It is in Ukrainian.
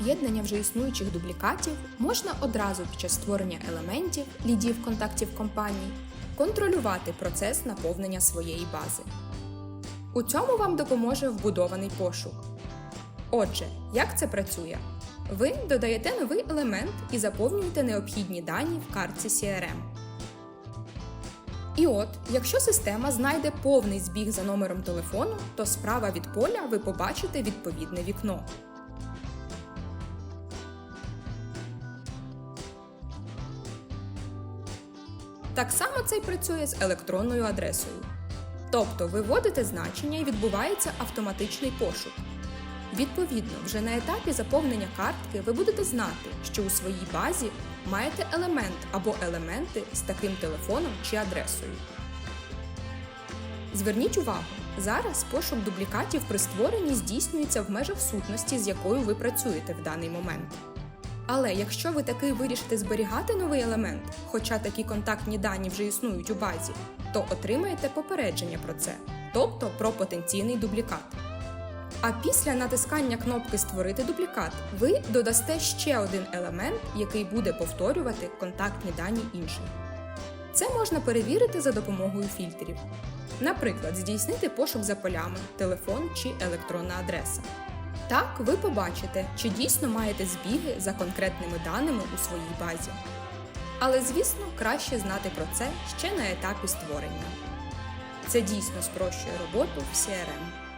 об'єднання вже існуючих дублікатів можна одразу під час створення елементів, лідів контактів компаній контролювати процес наповнення своєї бази. У цьому вам допоможе вбудований пошук. Отже, як це працює? Ви додаєте новий елемент і заповнюєте необхідні дані в картці CRM. І от, якщо система знайде повний збіг за номером телефону, то справа від поля ви побачите відповідне вікно. Так само це й працює з електронною адресою. Тобто ви вводите значення і відбувається автоматичний пошук. Відповідно, вже на етапі заповнення картки ви будете знати, що у своїй базі маєте елемент або елементи з таким телефоном чи адресою. Зверніть увагу, зараз пошук дублікатів при створенні здійснюється в межах сутності, з якою ви працюєте в даний момент. Але якщо ви таки вирішите зберігати новий елемент, хоча такі контактні дані вже існують у базі, то отримаєте попередження про це, тобто про потенційний дублікат. А після натискання кнопки Створити дублікат ви додасте ще один елемент, який буде повторювати контактні дані інших. Це можна перевірити за допомогою фільтрів. Наприклад, здійснити пошук за полями, телефон чи електронна адреса. Так ви побачите, чи дійсно маєте збіги за конкретними даними у своїй базі. Але, звісно, краще знати про це ще на етапі створення. Це дійсно спрощує роботу в CRM.